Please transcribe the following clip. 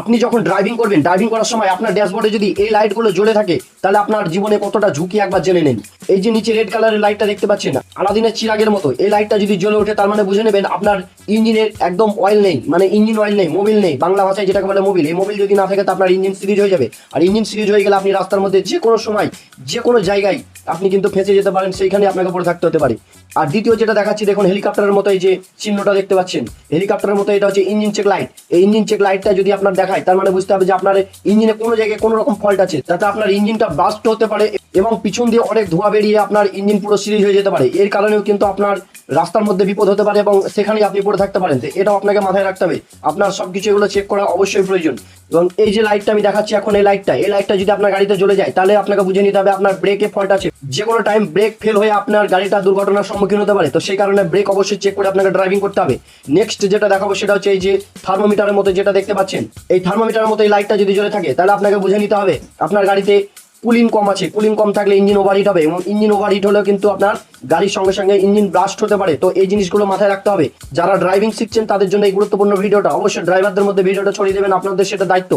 আপনি যখন ড্রাইভিং করবেন ড্রাইভিং করার সময় আপনার ড্যাশবোর্ডে যদি এই লাইটগুলো জ্বলে থাকে, তাহলে আপনার জীবনে কতটা ঝুঁকি একবার জেনে নিন। এই যে নিচে রেড কালারের লাইটটা দেখতে পাচ্ছেন না? আলাদিনের চিরাগের মতো এই লাইটটা যদি জ্বলে ওঠে, তার মানে বুঝে নেবেন আপনার ইঞ্জিনের একদম অয়েল নেই মানে ইঞ্জিন অয়েল নেই মোবিল নেই, বাংলা ভাষায় যেটাকে বলে মোবিল এই মোবিল যদি না থাকে, তো আপনার ইঞ্জিন সিরিজ হয়ে যাবে। আর ইঞ্জিন সিরিজ হয়ে গেলে আপনি রাস্তার মধ্যে যে কোনো সময়, যে কোনো জায়গায় আপনি কিন্তু ফেঁসে যেতে পারেন, সেইখানে আপনাকে পড়ে থাকতে হতে পারে। আর দ্বিতীয় যেটা দেখাচ্ছি, দেখুন হেলিকপ্টারের মতো এই যে চিহ্নটা দেখতে পাচ্ছেন। হেলিকপ্টারের মতো এটা হচ্ছে ইঞ্জিন চেক লাইট এই ইঞ্জিন চেক লাইটটা যদি আপনার দেখায়, তার মানে বুঝতে হবে যে আপনার ইঞ্জিনে কোনো জায়গায় কোনো রকম ফল্ট আছে। তাতে আপনার ইঞ্জিনটা বাস্ট হতে পারে এবং পিছন দিয়ে অনেক ধোঁয়া বেরিয়ে আপনার ইঞ্জিন পুরো সিরিজ হয়ে যেতে পারে। এর কারণেও কিন্তু আপনার রাস্তার মধ্যে বিপদ হতে পারে এবং সেখানেই আপনি পড়ে থাকতে পারেন। এটাও আপনাকে মাথায় রাখতে হবে। আপনার সবকিছু এগুলো চেক করা অবশ্যই প্রয়োজন। এবং এই যে লাইটটা আমি দেখাচ্ছি এখন, এই লাইটটা এই লাইটটা যদি আপনার গাড়িতে জ্বলে যায়, তাহলে আপনাকে বুঝে নিতে হবে আপনার ব্রেকে ফল্ট আছে। যে কোনো টাইম ব্রেক ফেল হয়ে আপনার গাড়িটা দুর্ঘটনার সম্মুখীন হতে পারে। তো সেই কারণে ব্রেক অবশ্যই চেক করে আপনাকে ড্রাইভিং করতে হবে। নেক্সট যেটা দেখাবো সেটা হচ্ছে এই যে থার্মোমিটারের মতো যেটা দেখতে পাচ্ছেন। এই থার্মোমিটারের মতো এই লাইটটা যদি জ্বলে থাকে, তাহলে আপনাকে বুঝে নিতে হবে আপনার গাড়িতে কুলিং কম আছে। কুলিং কম থাকলে ইঞ্জিন ওভারহিট হবে এবং ইঞ্জিন ওভারহিট হলেও কিন্তু আপনার গাড়ির সঙ্গে সঙ্গে ইঞ্জিন ব্লাস্ট হতে পারে। তো এই জিনিসগুলো মাথায় রাখতে হবে। যারা ড্রাইভিং শিখছেন তাদের জন্য এই গুরুত্বপূর্ণ ভিডিওটা অবশ্যই ড্রাইভারদের মধ্যে ভিডিওটা ছড়িয়ে দেবেন, আপনাদের সেটা দায়িত্ব।